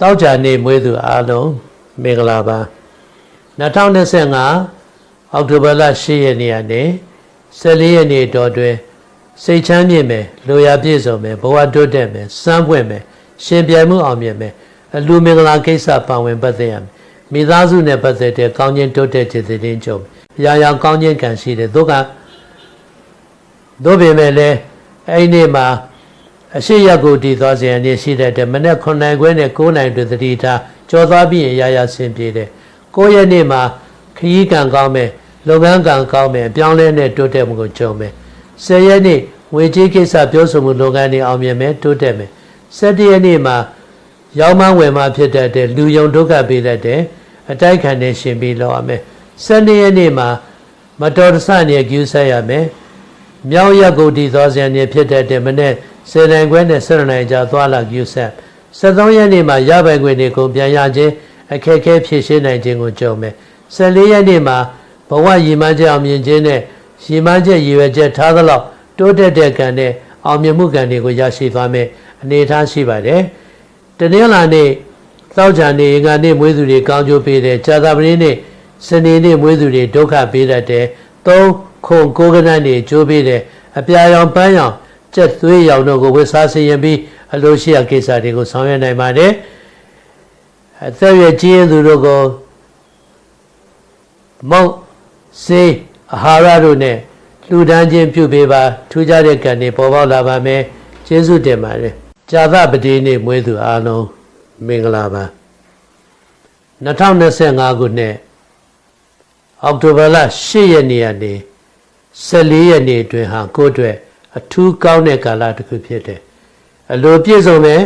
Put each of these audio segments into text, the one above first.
သောကြာနေ့မွေးသူအားလုံးမင်္ဂလာပါ2025အောက်တိုဘာလ10ရက်နေ့ကနေ14ရက်နေ့တော်တွင်စိတ်ချမ်းမြေ့မယ်လိုရာပြည့်စုံမယ်ဘဝတိုးတက်မယ်စမ်းပွင့်မယ်ရှင်ပြိုင်မှုအောင်မြင်မယ်အလူမင်္ဂလာကိစ္စပါဝင်ပတ်သက်ရမယ်မိသားစုနဲ့ပတ်သက်တဲ့ကောင်းခြင်းတိုးတက်ခြင်းသတင်းကြုံရာရာကောင်းခြင်းကံရှိတယ်တို့ကတို့ပေမဲ့လည်းအဲ့ဒီနေ့မှာ အရှိရကိုတည်သွားစဉ်အနေရှိတဲ့တဲ့မနေ့9နိုင်ခွဲနဲ့9နိုင်တွင်သတိထားကြော်သွားပြီးရင်ရာရာဆင်ပြေတယ်9ရက်နေ့မှာခရီးကံကောင်းမယ်လုပ်ငန်းကံကောင်းမယ်အပြောင်းလဲနဲ့တိုးတက်မှုကိုကြုံမယ်10ရက်နေ့ဝေကြီးကိစ္စပြောဆိုမှုလုပ်ငန်းတွေအောင်မြင်မယ်တိုးတက်မယ်17ရက်နေ့မှာရောက်မှဝင်မှဖြစ်တတ်တဲ့လူယုံဒုက္ခပေးတတ်တဲ့အတိုက်ခံနေရှင်ပြီးလောက်ရမယ်12ရက်နေ့မှာမတော်တဆနေကျူးဆက်ရမယ်မြောက်ရက်ကိုတည်သောဇန်နေဖြစ်တတ်တဲ့မနေ့ စေတံခွဲနဲ့ဆရနိုင်ကြသွားလာကျူးဆက်73ရက်နေ့မှာရပိုင်ခွင့်တွေကိုပြန်ရခြင်းအခက်အခဲဖြည့်ရှင်းနိုင်ခြင်းကိုကြုံမယ်14ရက်နေ့မှာဘဝရည်မှန်းချက်အောင်မြင်ခြင်းနဲ့ရည်မှန်းချက်ရည်ရွယ်ချက်ထားသလောက်တိုးတက်တဲ့ကံနဲ့အောင်မြင်မှုကံတွေကိုရရှိသွားမယ်အနေအထားရှိပါတယ်တနင်္လာနေ့သောကြာနေ့အင်္ဂါနေ့မွေးသူတွေကောင်းကျိုးပေးတယ်ကြာသပတေးနေ့စနေနေ့မွေးသူတွေဒုက္ခပေးတတ်တယ်သုံးခုကိုးကနန်းတွေကျိုးပေးတယ်အပြာရောင်ပန်းရောင် ကြက်သွေးရောင်တို့ကိုဝတ်စားစေရင်ပြီးအလိုရှိရာကိစ္စတွေကိုဆောင်ရွက်နိုင်ပါတယ်အသက်ရွယ်ကြီးရင်သူတို့ကိုမုတ်စေးအာဟာရတို့နဲ့လှူဒန်းခြင်းပြုပေးပါထူးခြားတဲ့ကံတွေပေါ်ပေါက်လာပါမယ်ကျေးဇူးတင်ပါတယ်ကြာသပတိနေ့မွေးသူအားလုံးမင်္ဂလာပါ2025ခုနှစ်အောက်တိုဘာလ10ရက်နေ့ကနေ14ရက်နေ့အတွင်းဟာကိုယ့်အတွက် အထူးကောင်းတဲ့ကာလတစ်ခုဖြစ်တယ်အလိုပြည့်စုံမယ်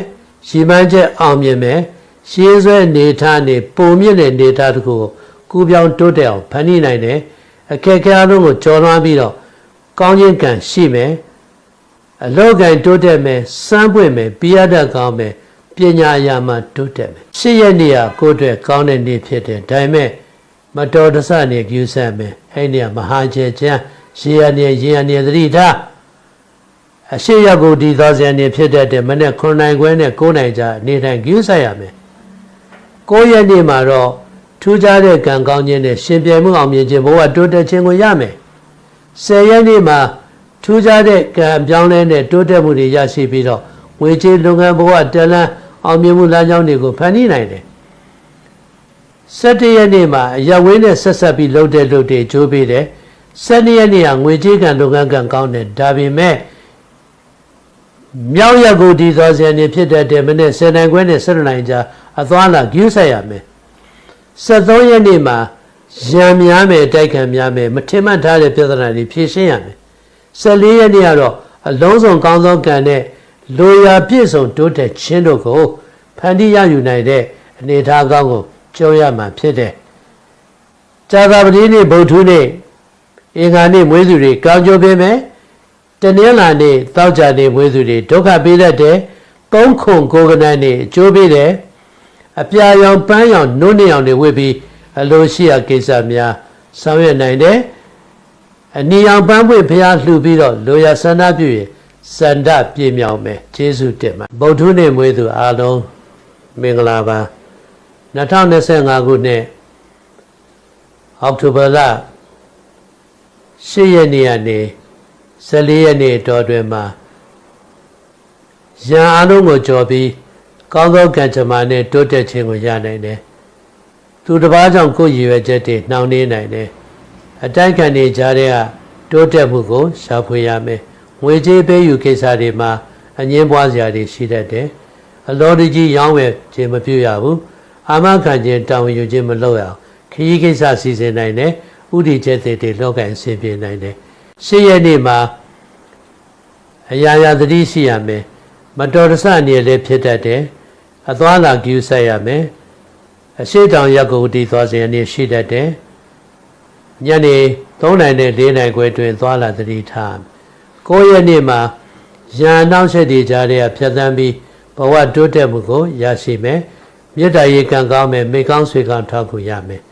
ရှိမှန်းချက်အောင်မြင်မယ်ရှင်းဆွဲနေထားနေပုံမြင့်တဲ့နေထားတစ်ခုကိုကူးပြောင်းတိုးတက်အောင်ဖန်တီးနိုင်တယ်အခက်အခဲအလုံးကိုကျော်လွှားပြီးတော့ကောင်းခြင်းကံရှိမယ်အလောကံတိုးတက်မယ်စမ်းပွင့်မယ်ပြရတတ်ကောင်းမယ်ပညာရာမှာတိုးတက်မယ်ရှစ်ရက်နေ့ကကိုယ့်အတွက်ကောင်းတဲ့နေ့ဖြစ်တယ်ဒါပေမဲ့မတော်တဆနေကျူးဆတ်မယ်အဲ့ဒီကမဟာကျေချမ်းရေရနေရေရနေသတိထား အရှိရကိုဒီသောဇန်နေဖြစ်တတ်တဲ့မနေ့9နိုင်ခွဲနဲ့9နိုင်ကြာနေတိုင်းကျူးဆတ်ရမယ်9ရက်နေ့မှာတော့ထူးခြားတဲ့ကံကောင်းခြင်းနဲ့ရှင်ပြိုင်မှုအောင်မြင်ခြင်းဘဝတိုးတက်ခြင်းကိုရမယ်10ရက်နေ့မှာထူးခြားတဲ့ကံပြောင်းလဲတဲ့တိုးတက်မှုတွေရရှိပြီးတော့ဝေချေလုပ်ငန်းဘဝတလန်းအောင်မြင်မှုလမ်းကြောင်းတွေကိုဖန်တီးနိုင်တယ်17ရက်နေ့မှာအရဝင်းနဲ့ဆက်ဆက်ပြီးလုပ်တဲ့လုပ်တွေကြိုးပေးတယ်12ရက်နေ့ကငွေကြေးကံလုပ်ငန်းကံကောင်းတယ်ဒါပေမဲ့ မြောက်ရက်ကိုဒီသောဇန်နေဖြစ်တဲ့မနေ့10နိုင်ခွဲနဲ့17နိုင်ကြာအသွားလာကျူးဆက်ရမယ်73ရက်နေ့မှာရံများမယ်တိုက်ခံများမယ်မထင်မှတ်ထားတဲ့ပြဿနာတွေဖြေရှင်းရမယ်14ရက်နေ့ကတော့အလုံးစုံကောင်းသောကံနဲ့လိုရာပြည့်စုံတိုးတက်ခြင်းတို့ကိုဖန်တီးရယူနိုင်တဲ့အနေအထားကောင်းကိုကြုံရမှာဖြစ်တယ်။ကြာသပတေးနေ့ဗုဒ္ဓနေ့အင်္ဂါနေ့မွေးစုတွေကောင်းကျိုးပေးမယ်။ တနင်္လာနေ့တောက်ကြနေ့မွေးစုတွေဒုက္ခပေးတတ်တယ်။သုံးခုကိုယ်ကနန်းနေ့အကျိုးပေးတယ်။အပြာရောင်ပန်းရောင်နုနေအောင်တွေဝတ်ပြီးအလိုရှိရာကိစ္စများဆောင်ရွက်နိုင်တယ်။အနီရောင်ပန်းပွင့်ဖျားလှူပြီးတော့လိုရာဆန္ဒပြုရင်စန္ဒပြေမြောင်မယ်ကျေးဇူးတင်ပါဗုဒ္ဓနေ့မွေးသူအားလုံးမင်္ဂလာပါ2025ခုနှစ်အောက်တိုဘာလ10ရက်နေ့ကနေ 14ရက်နေ့တော်တွင်မှာရန်အားလုံးကိုကြော်ပြီးကောင်းသောကံကြမ္မာနဲ့တိုးတက်ခြင်းကိုရနိုင်တယ်သူတစ်ပါးကြောင့်ကိုယ်ရည်ရွယ်ချက်တွေနှောင့်နှေးနိုင်တယ်အတိုက်ခံနေကြတဲ့ကတိုးတက်မှုကိုရှာဖွေရမယ်ငွေကြေးပေးယူကိစ္စတွေမှာအငင်းပွားစရာတွေရှိတတ်တယ်အလောတကြီးရောင်းဝယ်ခြင်းမပြုရဘူးအာမခံခြင်းတာဝန်ယူခြင်းမလုပ်ရအောင်ခရီးကိစ္စစီစဉ်နိုင်တယ်ဥတီချက်တွေတွေလောကင်ဆင်ပြေနိုင်တယ်ရှေ့ရက်နေ့မှာ အရာရာသတိရှိရမယ်မတော်တဆအနေလည်းဖြစ်တတ်တယ်အသွားလာကြည့်ဆက်ရမယ်အရှိတောင်ရက်ကိုတည်သွားစဉ်အနေရှိတတ်တယ်ညနေ3နိုင်နဲ့4နိုင်ခွဲတွင်သွားလာသတိထား9ရက်နေ့မှာရန်နောက်ဆက်တွေကြားထဲကဖြတ်သန်းပြီးဘဝတိုးတက်မှုကိုရရှိမယ်မေတ္တာရေကံကောင်းမယ်မိကောင်းဆွေကောင်းထောက်ခုရမယ်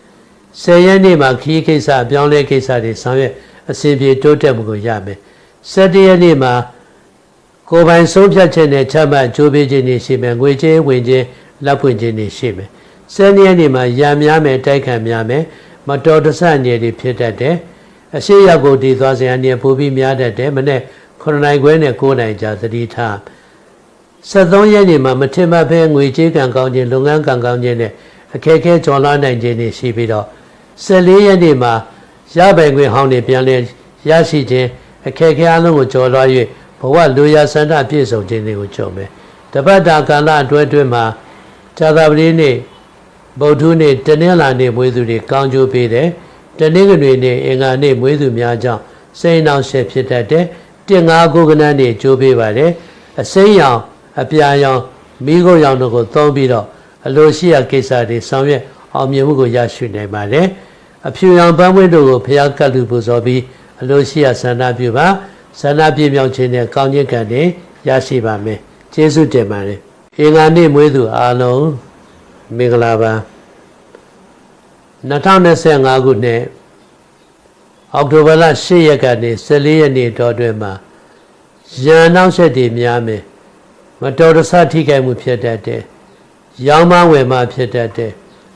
10ရက်နေ့မှာခီးကိစ္စအပြောင်းလဲကိစ္စတွေဆောင်ရွက်အစဉ်ပြေတိုးတက်မှုကိုရမယ်17ရက်နေ့မှာ ကိုယ်ပိုင်ဆုံးဖြတ်ချက်နဲ့ချမှတ်ကြိုးပေးခြင်းတွေရှိမယ်ငွေကြေးဝင်ခြင်းလက်ဖွင့်ခြင်းတွေရှိမယ်ဆယ်နှစ်ရက်နေမှာရံများမယ်တိုက်ခံများမယ်မတော်တဆအနေတွေဖြစ်တတ်တယ်အရှိရောက်ကိုတည်သွားစဉ်အနေပိုပြီးများတတ်တယ်မနေ့9နိုင်ခွဲနဲ့9နိုင်ကြာသတိထား73ရက်နေမှာမထင်မှတ်ဘဲငွေကြေးကံကောင်းခြင်းလုပ်ငန်းကံကောင်းခြင်းနဲ့အခက်အခဲကျော်လွှားနိုင်ခြင်းတွေရှိပြီးတော့14ရက်နေမှာရပိုင်ခွင့်ဟောင်းတွေပြန်လဲရရှိခြင်းအခက်အခဲအလုံးကိုကျော်လွှား၍ ဘဝလူရဆန္ဒပြည့်စုံခြင်းတွေကိုကြုံမယ်တပတ်တာကာလအတွဲအတွဲမှာဇာတာပတိနေ့ဗုဒ္ဓနေ့တနင်္လာနေ့မွေးသူတွေကောင်းကျိုးပေးတယ်တနင်္ဂနွေနေ့အင်္ဂါနေ့မွေးသူများကြောင့်စိတ်နှောင့်ယှက်ဖြစ်တတ်တယ်တင်ငါးကိုကနန်းတွေကျိုးပေးပါတယ်အစိမ်းရောင်အပြာရောင်မိခိုးရောင်တို့ကိုသုံးပြီးတော့အလိုရှိရာကိစ္စတွေဆောင်ရွက်အောင်မြင်မှုကိုရရှိနိုင်ပါတယ်အဖြူရောင်ပန်းပွင့်တို့ကိုဖျားကတ်လူပူဇော်ပြီးအလိုရှိရာဆန္ဒပြုပါ ဆန္ဒပြမြောက်ခြင်းနဲ့ကောင်းခြင်းကံတွေရရှိပါမယ်ကျေးဇူးတင်ပါတယ်အင်္ဂါနေ့မွေးသူအားလုံးမင်္ဂလာပါ2025ခုနှစ်အောက်တိုဘာလ10ရက်ကနေ14ရက်နေ့တော်တွင်မှာရန်နောက်ဆက်တွေများမယ်မတော်တဆထိခိုက်မှုဖြစ်တတ်တယ်ရောင်းမဝယ်မှဖြစ်တတ်တယ်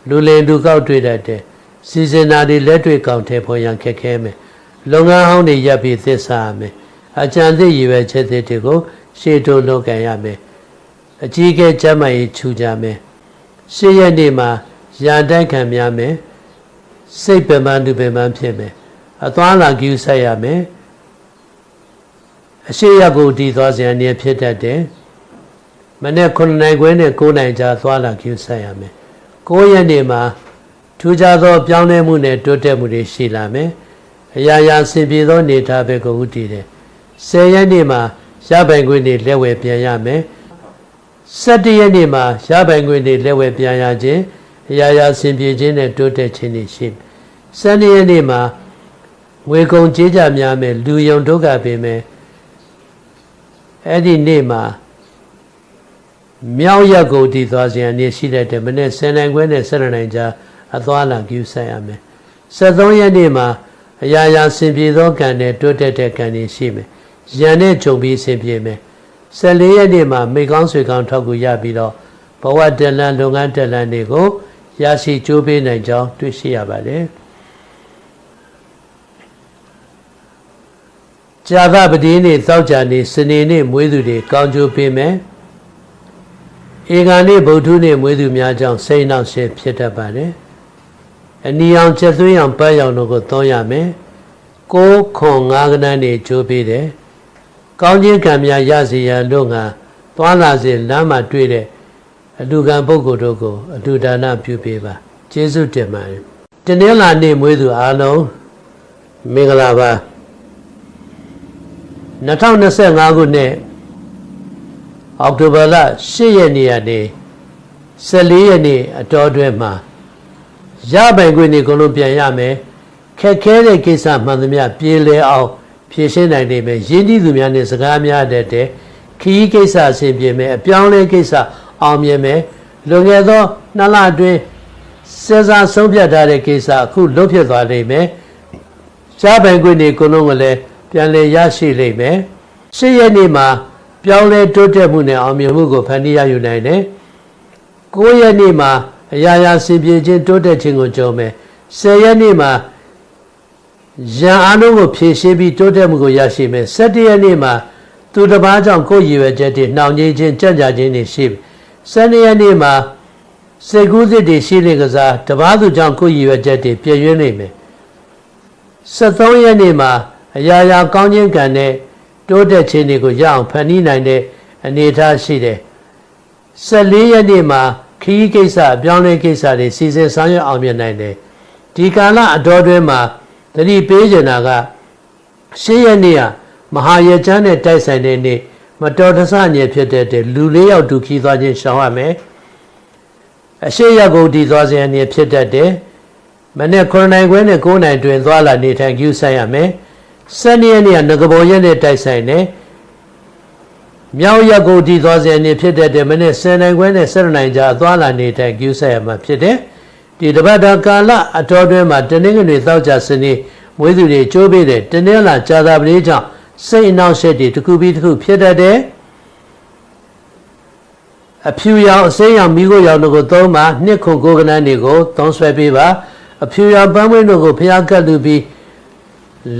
လူလင်လူကောက်တွေ့တတ်တယ်စီစဉ်နာတွေလက်တွေ့ကောက်ထဲပေါ်ရန်ခက်ခဲမယ်လုပ်ငန်းဟောင်းတွေရပ်ပြီးသစ္စာရမယ် အကြံသိရည်ပဲချက်တွေကိုရှေ့တိုးလုပ်ကန်ရမယ်အကြီးအကဲကျမ်းမာရေးခြူကြမယ်ရှေ့ရက်နေ့မှာရန်တိုက်ခံများမယ်စိတ်ပင်ပန်းသူပင်ပန်းဖြစ်မယ်အသွားလာကြည့်ဆက်ရမယ်အရှိရကိုတည်သွားစဉ်အနေဖြစ်တတ်တယ်မနေ့9နိုင်ခွဲနဲ့9နိုင်ကြာသွားလာကြည့်ဆက်ရမယ်9ရက်နေ့မှာထူးခြားသောပြောင်းလဲမှုနဲ့တိုးတက်မှုတွေရှိလာမယ်အရာရာဆင်ပြေသောနေထားပဲကိုဥတည်တယ် 10ရက်နေ့မှာရပိုင်ခွင့်တွေလက်ဝဲပြန်ရမယ်17ရက်နေ့မှာရပိုင်ခွင့်တွေလက်ဝဲပြန်ရခြင်းအရာရာဆင်ပြေခြင်းနဲ့တိုးတက်ခြင်းတွေရှိ12ရက်နေ့မှာငွေကုန်ကြေးကြများမယ်လူယုံဒုက္ခပင်မယ်အဲ့ဒီနေ့မှာမြောက်ရက်ကိုတည်သွားခြင်းအနေရှိတဲ့တမနေ့10နိုင်ခွဲနဲ့7နိုင်ကြာအသွားလာကျူးဆိုင်ရမယ်73ရက်နေ့မှာအရာရာဆင်ပြေသောကံနဲ့တိုးတက်တဲ့ကံတွေရှိမယ် ရန်နဲ့ဂျုံပြီးဆင်ပြေမယ်14ရက်နေ့မှာမိကောင်းဆွေကောင်းထောက်ကူရပြီးတော့ဘဝတလန်လုပ်ငန်းတလန်တွေကိုရရှိကြိုးပေးနိုင်ကြောင်းတွေ့ရှိရပါတယ်ဇာကပတိနေ့သောကြာနေ့စနေနေ့မွေးသူတွေကောင်းကျိုးပေးမယ်ဧကံနေ့ဗုဒ္ဓနေ့မွေးသူများကြောင့်စိတ်နှောင့်ယှက်ဖြစ်တတ်ပါတယ်အနီအောင်ချက်သွင်းအောင်ပတ်ရောင်တို့ကိုသုံးရမယ်ကိုးခွန်ငါးကနန်းနေကြိုးပေးတယ် ကောင်းခြင်းကံများရစေရန်တို့ငါသွားလာစေလမ်းမှာတွေ့တဲ့အလူကံပုဂ္ဂိုလ်တို့ကိုအလူဒါနပြုပေးပါကျေးဇူးတင်ပါတယ်တနင်္လာနေ့မွေးသူအားလုံးမင်္ဂလာပါ2025ခုနှစ်အောက်တိုဘာလ10ရက်နေ့ကနေ14ရက်နေ့အတော်အတွင်းမှာရပိုင်ခွင့်တွေအကုန်လုံးပြန်ရမယ်ခက်ခဲတဲ့ကိစ္စမှန်သမျှပြေလည်အောင် ဖြေရှင်းနိုင်နိုင်မယ်ရင်းနှီးသူများနဲ့စကားများတဲ့တဲ့ခီးကိစ္စအဆင်ပြေမယ်အပြောင်းလဲကိစ္စအောင်မြင်မယ်လွန်ခဲ့သောနှစ်လအတွင်းစေစားဆုံးဖြတ်ထားတဲ့ကိစ္စအခုလွတ်ဖြစ်သွားလိမ့်မယ်ရပိုင်ခွင့်တွေအကုန်လုံးကလည်းပြန်လည်ရရှိလိမ့်မယ်ရှစ်ရက်နေ့မှာပြောင်းလဲတိုးတက်မှုနဲ့အောင်မြင်မှုကိုဖန်တီးရယူနိုင်တယ်ကိုးရက်နေ့မှာအရာရာစင်ပြေခြင်းတိုးတက်ခြင်းကိုကြုံမယ်ဆယ်ရက်နေ့မှာ ရန်အားလုံးကိုဖြည့်ရှင်းပြီးတိုးတက်မှုကိုရရှိမယ်၁၇ရက်နေ့မှာသူတစ်ပါးကြောင့်ကိုယ်ရည်ရွယ်ချက်တွေနှောင်ကြီးခြင်းကြံ့ကြာခြင်းတွေရှိ၁၂ရက်နေ့မှာစေကူးစစ်တွေရှိလေကစားတပားသူကြောင့်ကိုယ်ရည်ရွယ်ချက်တွေပြည့်ရွံ့နေမယ်73ရက်နေ့မှာအရာရာကောင်းခြင်းကံနဲ့တိုးတက်ခြင်းတွေကိုရအောင်ဖန်တီးနိုင်တဲ့အနေအထားရှိတယ်14ရက်နေ့မှာခီးကိစ္စအပြောင်းလဲကိစ္စတွေစီစဉ်ဆောင်ရွက်အောင်မြင်နိုင်တယ်ဒီကာလအတော်တွင်းမှာ တတိပေးကျင်တာကရှင်းရက်နေ့ကမဟာရချမ်းနဲ့တိုက်ဆိုင်တဲ့နေ့မတော်တဆညင်ဖြစ်တဲ့လူလေးယောက်ဒုက္ခိသွားခြင်းရှောင်ရမယ်အရှိရကုန်တည်သွားခြင်းအနေဖြစ်တတ်တယ်မနေ့9နိုင်ခွဲနဲ့9နိုင်တွင်သွားလာနေထိုင်ကျူးဆိုင်ရမယ်စနေရက်နေ့ကငကဘောရက်နဲ့တိုက်ဆိုင်တယ်မြောက်ရက်ကိုတည်သွားခြင်းအနေဖြစ်တတ်တယ်မနေ့10နိုင်ခွဲနဲ့7နိုင်ကြာသွားလာနေထိုင်ကျူးဆိုင်ရမှာဖြစ်တယ် ဒီတပတ်တာကာလအတော်တွင်မှာတနင်္ဂနွေသောကြာစနေမွေးသူတွေကြိုးပေးတယ်တနင်္လာကြာသာပလေးကြောင့်စိတ်အနှောက်အယှက်တွေတစ်ခုပြီးတစ်ခုဖြစ်တတ်တယ်အဖြူရောင်အစိမ်းရောင်မိခိုးရောင်တို့ကိုသုံးပါနှစ်ခုကိုယ်ကနန်းတွေကိုသုံးဆွဲပေးပါအဖြူရောင်ပန်းမွေးတို့ကိုဖျားကတ်လူပြီး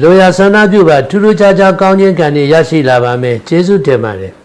လိုရာဆန္ဒပြုပါထူးထူးခြားခြားကောင်းခြင်းကံတွေရရှိလာပါမယ်ကျေးဇူးတင်ပါတယ်